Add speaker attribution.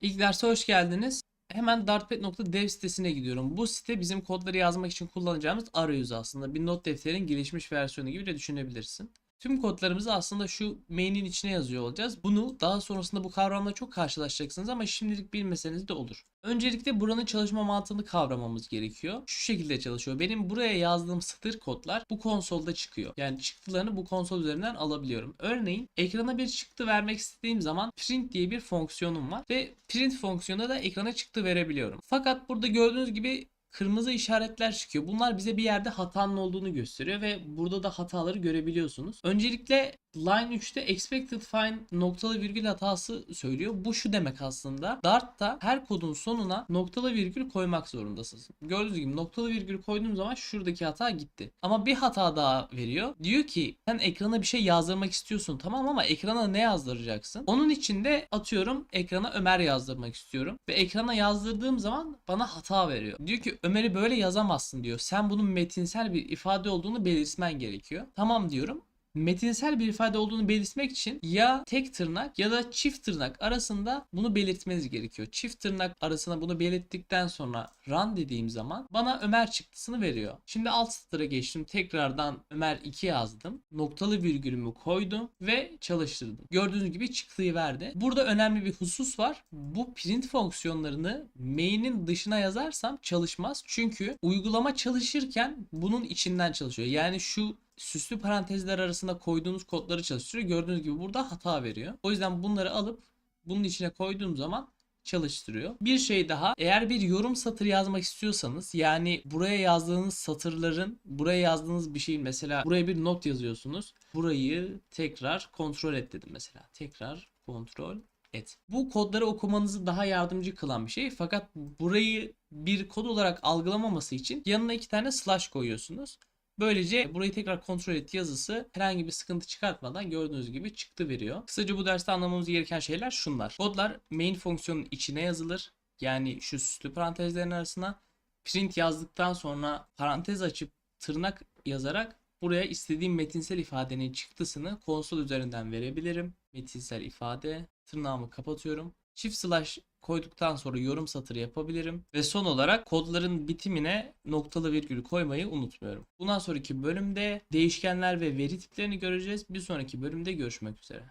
Speaker 1: İlk derse hoş geldiniz. Hemen dartpad.dev sitesine gidiyorum. Bu site bizim kodları yazmak için kullanacağımız arayüz aslında. Bir not defterinin gelişmiş versiyonu gibi de düşünebilirsin. Tüm kodlarımızı aslında şu main'in içine yazıyor olacağız. Bunu daha sonrasında bu kavramla çok karşılaşacaksınız ama şimdilik bilmeseniz de olur. Öncelikle buranın çalışma mantığını kavramamız gerekiyor. Şu şekilde çalışıyor. Benim buraya yazdığım satır kodlar bu konsolda çıkıyor. Yani çıktılarını bu konsol üzerinden alabiliyorum. Örneğin ekrana bir çıktı vermek istediğim zaman print diye bir fonksiyonum var ve print fonksiyonuna da ekrana çıktı verebiliyorum. Fakat burada gördüğünüz gibi kırmızı işaretler çıkıyor. Bunlar bize bir yerde hatanın olduğunu gösteriyor ve burada da hataları görebiliyorsunuz. Öncelikle line 3'te expected find noktalı virgül hatası söylüyor. Bu şu demek aslında. Dart'ta her kodun sonuna noktalı virgül koymak zorundasınız. Gördüğünüz gibi noktalı virgül koyduğum zaman şuradaki hata gitti. Ama bir hata daha veriyor. Diyor ki sen ekrana bir şey yazdırmak istiyorsun tamam ama ekrana ne yazdıracaksın? Onun için de atıyorum ekrana Ömer yazdırmak istiyorum. Ve ekrana yazdırdığım zaman bana hata veriyor. Diyor ki Ömer'i böyle yazamazsın diyor. Sen bunun metinsel bir ifade olduğunu belirtmen gerekiyor. Tamam diyorum metinsel bir ifade olduğunu belirtmek için ya tek tırnak ya da çift tırnak arasında bunu belirtmeniz gerekiyor. Çift tırnak arasına bunu belirttikten sonra run dediğim zaman bana Ömer çıktısını veriyor. Şimdi alt satıra geçtim. Tekrardan Ömer 2 yazdım. Noktalı virgülümü koydum ve çalıştırdım. Gördüğünüz gibi çıktıyı verdi. Burada önemli bir husus var. Bu print fonksiyonlarını main'in dışına yazarsam çalışmaz. Çünkü uygulama çalışırken bunun içinden çalışıyor. Yani şu süslü parantezler arasında koyduğunuz kodları çalıştırıyor. Gördüğünüz gibi burada hata veriyor. O yüzden bunları alıp bunun içine koyduğum zaman çalıştırıyor. Bir şey daha eğer bir yorum satırı yazmak istiyorsanız yani buraya yazdığınız satırların buraya yazdığınız bir şeyin mesela buraya bir not yazıyorsunuz. Burayı tekrar kontrol et dedim mesela. Tekrar kontrol et. Bu kodları okumanızı daha yardımcı kılan bir şey. Fakat burayı bir kod olarak algılamaması için yanına iki tane slash koyuyorsunuz. Böylece burayı tekrar kontrol et yazısı herhangi bir sıkıntı çıkartmadan gördüğünüz gibi çıktı veriyor. Kısaca bu derste anlamamız gereken şeyler şunlar. Kodlar main fonksiyonun içine yazılır. Yani şu süslü parantezlerin arasına print yazdıktan sonra parantez açıp tırnak yazarak buraya istediğim metinsel ifadenin çıktısını konsol üzerinden verebilirim. Metinsel ifade tırnağımı kapatıyorum. Çift slash koyduktan sonra yorum satırı yapabilirim. Ve son olarak kodların bitimine noktalı virgül koymayı unutmuyorum. Bundan sonraki bölümde değişkenler ve veri tiplerini göreceğiz. Bir sonraki bölümde görüşmek üzere.